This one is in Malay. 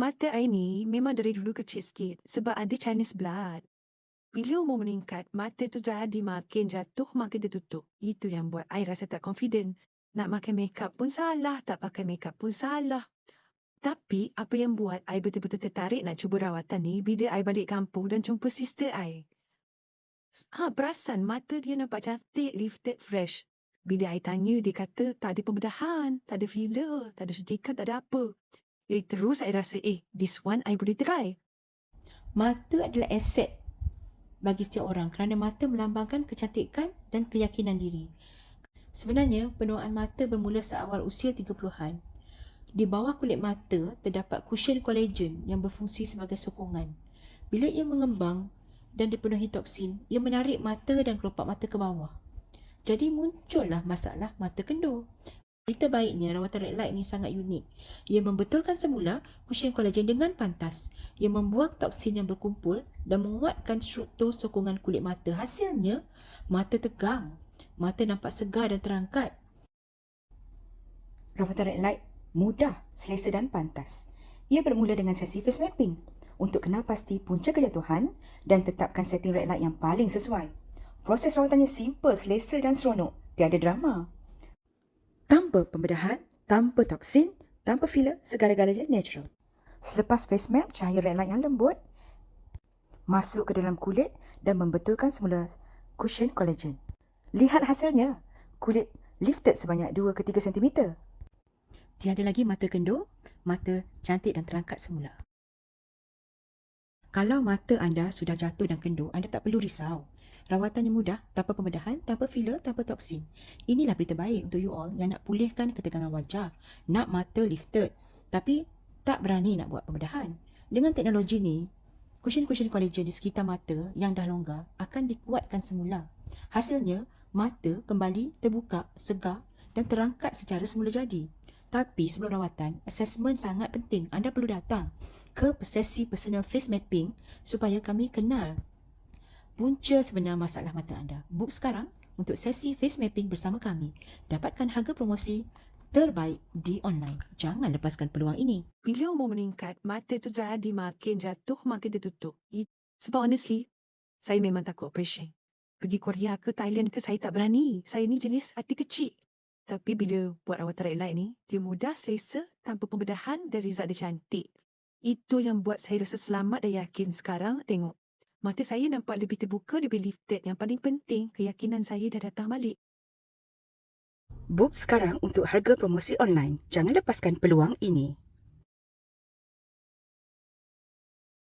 Mata I ni memang dari dulu kecil sikit sebab ada Chinese blood. Bila umur meningkat, mata tu jadi makin jatuh, makin tertutup. Itu yang buat I rasa tak confident. Nak pakai makeup pun salah, tak pakai makeup pun salah. Tapi apa yang buat I betul-betul tertarik nak cuba rawatan ni bila I balik kampung dan jumpa sister I. Ha, perasan mata dia nampak cantik, lifted, fresh. Bila I tanya, dia kata tak ada pembedahan, tak ada filler, tak ada suntikan, tak ada apa. Eh, terus I rasa, eh, this one I boleh try. Mata adalah aset bagi setiap orang kerana mata melambangkan kecantikan dan keyakinan diri. Sebenarnya, penuaan mata bermula seawal usia 30-an. Di bawah kulit mata terdapat cushion collagen yang berfungsi sebagai sokongan. Bila ia mengembang dan dipenuhi toksin, ia menarik mata dan kelopak mata ke bawah. Jadi muncullah masalah mata kendur. Berita baiknya, rawatan red light ini sangat unik. Ia membetulkan semula cushion collagen dengan pantas. Ia membuang toksin yang berkumpul dan menguatkan struktur sokongan kulit mata. Hasilnya, mata tegang. Mata nampak segar dan terangkat. Rawatan red light mudah, selesa dan pantas. Ia bermula dengan sesi face mapping untuk kenal pasti punca kejatuhan dan tetapkan setting red light yang paling sesuai. Proses rawatannya simple, selesa dan seronok. Tiada drama. Tanpa pembedahan, tanpa toksin, tanpa filler, segala-galanya natural. Selepas face map, cahaya red light yang lembut masuk ke dalam kulit dan membetulkan semula cushion collagen. Lihat hasilnya. Kulit lifted sebanyak 2 ke 3 cm. Tiada lagi mata kendur, mata cantik dan terangkat semula. Kalau mata anda sudah jatuh dan kendur, anda tak perlu risau. Rawatannya mudah, tanpa pembedahan, tanpa filler, tanpa toksin. Inilah berita baik untuk you all yang nak pulihkan ketegangan wajah, nak mata lifted, tapi tak berani nak buat pembedahan. Dengan teknologi ni, cushion-cushion collagen di sekitar mata yang dah longgar akan dikuatkan semula. Hasilnya, mata kembali terbuka, segar dan terangkat secara semula jadi. Tapi sebelum rawatan, assessment sangat penting. Anda perlu datang ke sesi personal face mapping supaya kami kenal punca sebenar masalah mata anda. Book sekarang untuk sesi face mapping bersama kami. Dapatkan harga promosi terbaik di online. Jangan lepaskan peluang ini. Bila umur meningkat, mata tu jadi makin jatuh, makin tertutup. Sebab honestly, saya memang takut operation. Pergi Korea ke Thailand ke, saya tak berani. Saya ni jenis hati kecil. Tapi bila buat rawatan red light ni, dia mudah, selesa, tanpa pembedahan dan result dia cantik. Itu yang buat saya rasa selamat dan yakin sekarang tengok. Mata saya nampak lebih terbuka, lebih lifted. Yang paling penting, keyakinan saya dah datang balik. Book sekarang untuk harga promosi online. Jangan lepaskan peluang ini.